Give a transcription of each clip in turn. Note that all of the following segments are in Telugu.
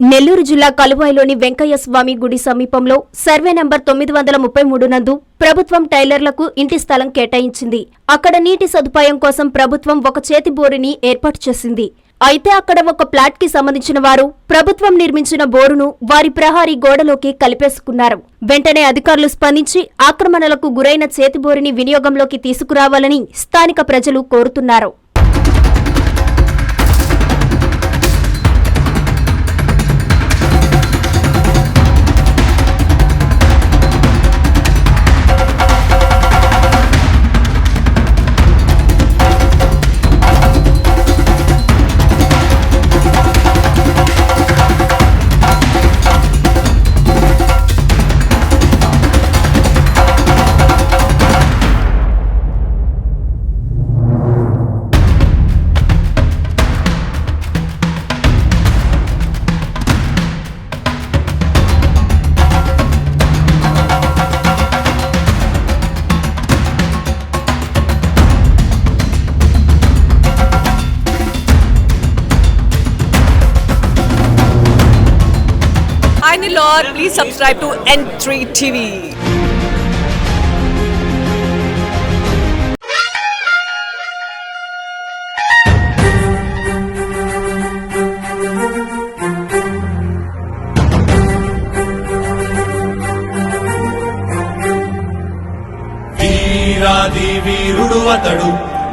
నెల్లూరు జిల్లా కలువాయిలోని వెంకయ్య స్వామి గుడి సమీపంలో సర్వే నంబర్ తొమ్మిది వందల ముప్పై మూడు నందు ప్రభుత్వం టైలర్లకు ఇంటి స్థలం కేటాయించింది. అక్కడ నీటి సదుపాయం కోసం ప్రభుత్వం ఒక చేతి బోరుని ఏర్పాటు చేసింది. అయితే అక్కడ ఒక ప్లాట్కి సంబంధించిన వారు ప్రభుత్వం నిర్మించిన బోరును వారి ప్రహారీ గోడలోకి కలిపేసుకున్నారు. వెంటనే అధికారులు స్పందించి ఆక్రమణలకు గురైన చేతిబోరిని వినియోగంలోకి తీసుకురావాలని స్థానిక ప్రజలు కోరుతున్నారు. Hi Nilor, please subscribe to N3 TV. వీరాది వీరుడు అతడు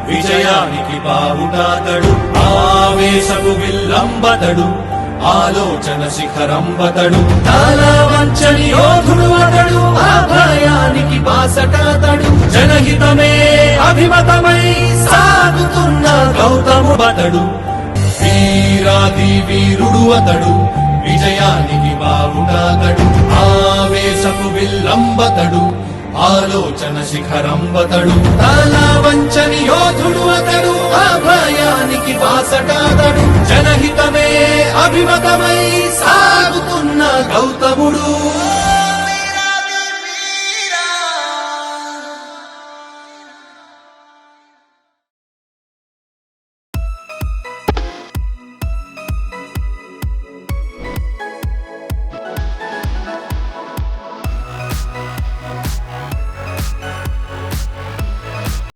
విజయానికి బావుటాతడు ఆవేశపు విల్లంబతడు ఆలోచన శిఖరంబతడు వంచని యోధుడు అతడు ఆ భయానికి బాసటాతడు జనహితమే అభిమతమై సాగుతున్న గౌతము బతడు వీరాది వీరుడు అతడు విజయానికి బావుటాతడు ఆవేశపు విల్లంబతడు ఆలోచన శిఖరంబతడు తల వంచని యోధుడు అతడు ఆ భయానికి బాసటాతడు జనహితమే అభిమతమై సాగుతున్న